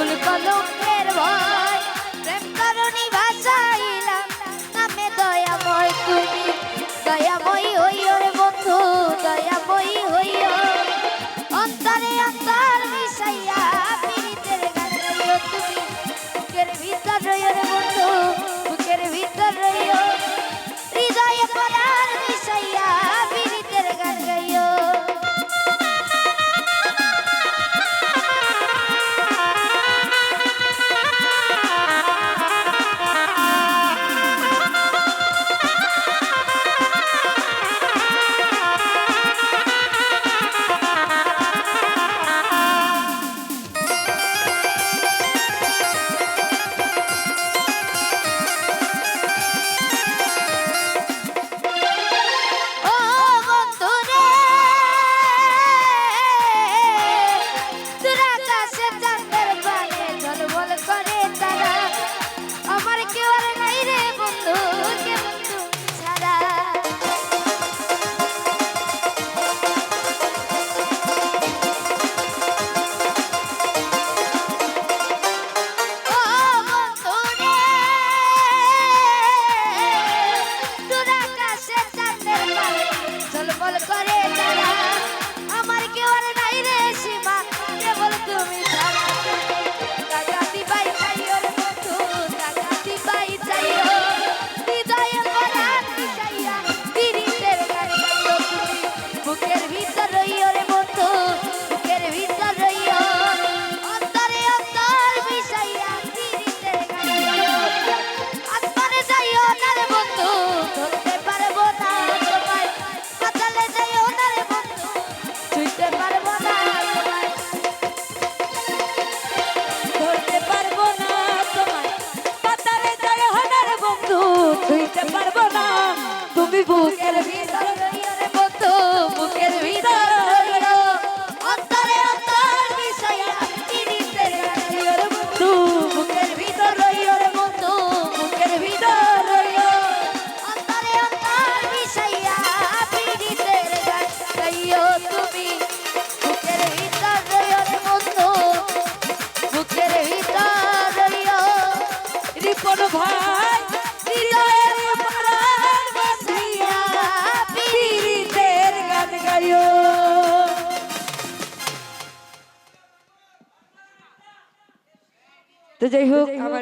চুল কলমের বুকের ভিতর রইও রে বন্ধু, বুকের ভিতর অন্তরে অন্তর মিশাইয়া পিরিতের গান বন্ধু, বুকের ভিতর রইও রে বন্ধু, বুকের ভিতর রইও তুমি, বুকের ভিতর রইও রে বন্ধু, বুকের ভিতর রইও ভাই তো যাই হোক আমার